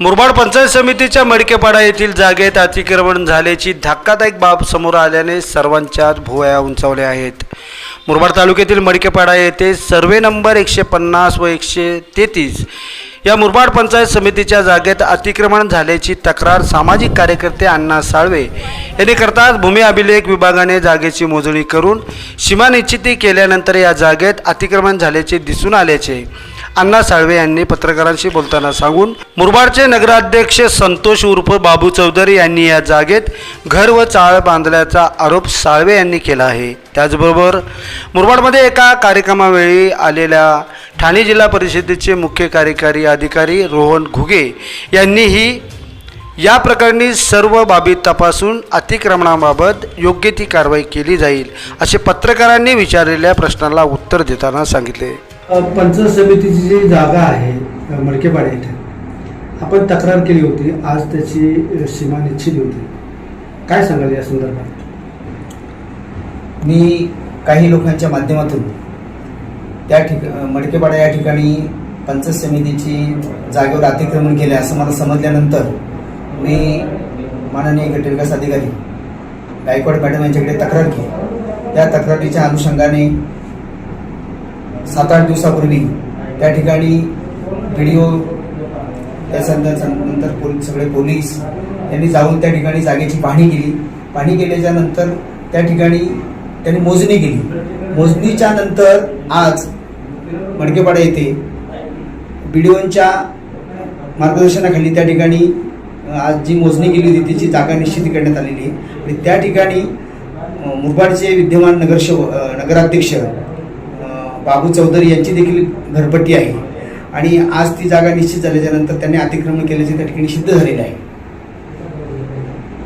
मुरबाड पंचायत समितीच्या मडकेपाडा येथील जागेत अतिक्रमण झाल्याची धक्कादायक बाब समोर आल्याने सर्वांच्याच भुवया उंचावल्या आहेत. मुरबाड तालुक्यातील मडकेपाडा येथे सर्वे नंबर एकशे पन्नास व एकशे तेहतीस या मुरबाड पंचायत समितीच्या जागेत अतिक्रमण झाल्याची तक्रार सामाजिक कार्यकर्ते अण्णा साळवे यांनी करताच भूमी अभिलेख विभागाने जागेची मोजणी करून सीमा निश्चिती केल्यानंतर या जागेत अतिक्रमण झाल्याचे दिसून आल्याचे अण्णा साळवे यांनी पत्रकारांशी बोलताना सांगून मुरबाडचे नगराध्यक्ष संतोष उर्फ बाबू चौधरी यांनी या जागेत घर व चाळ बांधल्याचा आरोप साळवे यांनी केला आहे. त्याचबरोबर मुरबाडमध्ये एका कार्यक्रमावेळी आलेल्या ठाणे जिल्हा परिषदेचे मुख्य कार्यकारी अधिकारी रोहन घुगे यांनीही या प्रकरणी सर्व बाबी तपासून अतिक्रमणाबाबत योग्य ती कारवाई केली जाईल असे पत्रकारांनी विचारलेल्या प्रश्नाला उत्तर देताना सांगितले. पंचायत समितीची जी जागा आहे अ, मडकेपाडा इथे आपण तक्रार केली होती. आज त्याची सीमा निश्चित होती. काय सांगाल या संदर्भात? मी काही लोकांच्या माध्यमातून त्या ठिक मडकेपाडा या ठिकाणी पंचायत समितीची जागेवर अतिक्रमण केले असं मला समजल्यानंतर मी माननीय गटविकास अधिकारी गायकवाड मॅडम यांच्याकडे तक्रार केली. त्या तक्रारीच्या अनुषंगाने सात आठ दिवसापूर्वी त्या ठिकाणी व्हिडिओ त्याच्यानंतर नंतर पोलीस सगळे पोलीस त्यांनी जाऊन त्या ठिकाणी जागेची पाहणी केली. पाहणी केल्याच्यानंतर त्या ठिकाणी त्यांनी मोजणी केली. मोजणीच्या नंतर आज मडकेपाडा येथे बीडीओंच्या मार्गदर्शनाखाली त्या ठिकाणी आज जी मोजणी केली होती त्याची जागा निश्चित करण्यात आलेली आहे. आणि त्या ठिकाणी मुरबाडचे विद्यमान नगरसेव नगराध्यक्ष बाबू चौधरी यांची देखील घरपट्टी आहे. आणि आज ती जागा निश्चित झाल्याच्यानंतर त्यांनी अतिक्रमण केल्याचे त्या ठिकाणी सिद्ध झालेलं आहे.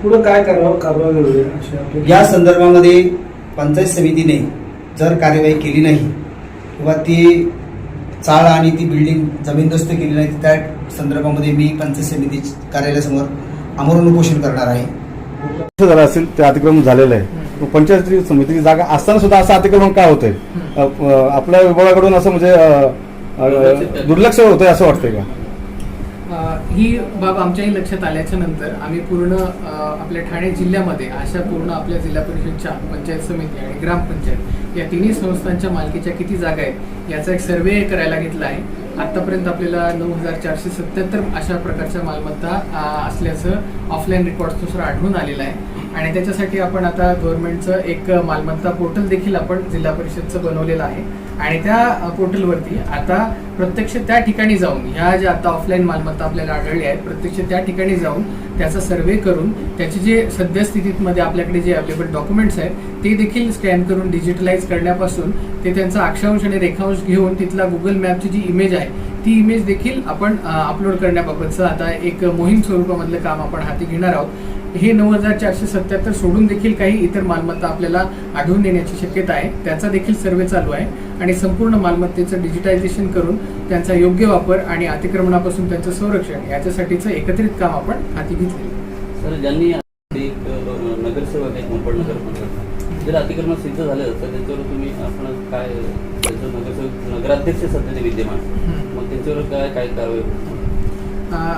पुढं काय करावं कारवाई या संदर्भामध्ये पंचायत समितीने जर कार्यवाही केली नाही किंवा ती चाळ आणि ती बिल्डिंग जमीनदोस्त केली नाही त्या संदर्भामध्ये मी पंचायत समिती कार्यालयासमोर आमरण उपोषण करणार आहे. झालं असेल ते अतिक्रमण झालेलं आहे. पंचायत समितीची जागा असताना सुद्धा असं अतिक्रमण का होतंय? आपल्या विभागाकडून असं म्हणजे दुर्लक्ष होतंय असं वाटतंय का? ही बाब आमच्याही लक्षात आल्याच्यानंतर आम्ही पूर्ण आपल्या ठाणे जिल्ह्यामध्ये अशा पूर्ण आपल्या जिल्हा परिषदच्या पंचायत समिती आणि ग्रामपंचायत या तिन्ही संस्थांच्या मालकीच्या किती जागा आहेत याचा एक सर्वे करायला घेतला आहे. आतापर्यंत आपल्याला नऊ हजार चारशे सत्याहत्तर अशा प्रकारच्या मालमत्ता असल्याचं ऑफलाईन रेकॉर्ड्सनुसार आढळून आलेलं आहे. आणि त्याच्यासाठी आपण आता गव्हर्नमेंटचं एक मालमत्ता पोर्टल देखील आपण जिल्हा परिषदचं बनवलेलं आहे. आणि त्या पोर्टलवरती आता प्रत्यक्ष त्या ठिकाणी जाऊन ह्या ज्या आता ऑफलाईन मालमत्ता आपल्याला आढळल्या आहेत प्रत्यक्ष त्या ठिकाणी जाऊन त्याचा सर्वे करून त्याचे जे सद्यस्थितीमध्ये आपल्याकडे जे अवेलेबल डॉक्युमेंट्स आहेत ते देखील स्कॅन करून डिजिटलाइज करण्यापासून ते त्यांचा अक्षांश आणि रेखांश घेऊन तिथला गुगल मॅपची जी इमेज आहे ती इमेज देखील आपण अपलोड करण्याबाबतचं आता एक मोहीम स्वरूपामधलं काम आपण हाती घेणार आहोत. हे नऊ हजार चारशे सत्याहत्तर सोडून देखील काही इतर मालमत्ता आपल्याला आढळून येण्याची शक्यता आहे. त्याचा देखील सर्वे चालू आहे. आणि संपूर्ण मालमत्तेचं डिजिटायझेशन करून त्यांचा योग्य वापर आणि अतिक्रमणापासून त्यांचं संरक्षण याच्यासाठीचं एकत्रित काम आपण हाती घेतलेलं सर ज्यांनी एक अ, नगरसेवक आहेत मुंबई नगरपंचायत जर अतिक्रमण सिद्ध झालं तर त्यांच्यावर तुम्ही आपण काय त्यांचं नगराध्यक्ष सध्या ते विद्यमान. मग त्यांच्यावर काय काय कारवाई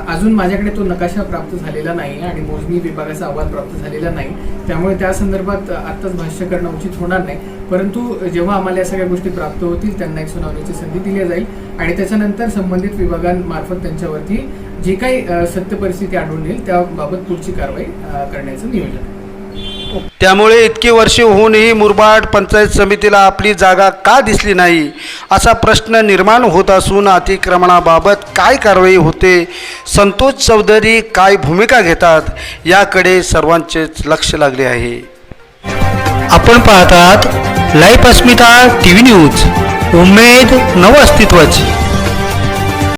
अजून माझ्याकडे तो नकाशा प्राप्त झालेला नाही आणि मोजणी विभागाचा अहवाल प्राप्त झालेला नाही. त्यामुळे त्या संदर्भात आत्ताच भाष्य करणं उचित होणार नाही. परंतु जेव्हा आम्हाला या सगळ्या गोष्टी प्राप्त होतील त्यांना एक सुनावणीची संधी दिली जाईल. आणि त्याच्यानंतर संबंधित विभागांमार्फत त्यांच्यावरती जे काही सत्य परिस्थिती आढळून येईल त्याबाबत पुढची कारवाई करण्याचं नियोजन. आहे त्यामुळे इतकी वर्षे होऊनही मुरबाड पंचायत समितीला आपली जागा का दिसली नाही असा प्रश्न निर्माण होत असून अतिक्रमणाबाबत काय कारवाई होते संतोष चौधरी काय भूमिका घेतात याकडे सर्वांचेच लक्ष लागले आहे. आपण पाहतात life Asmita T V news उमेद नव अस्तित्वाची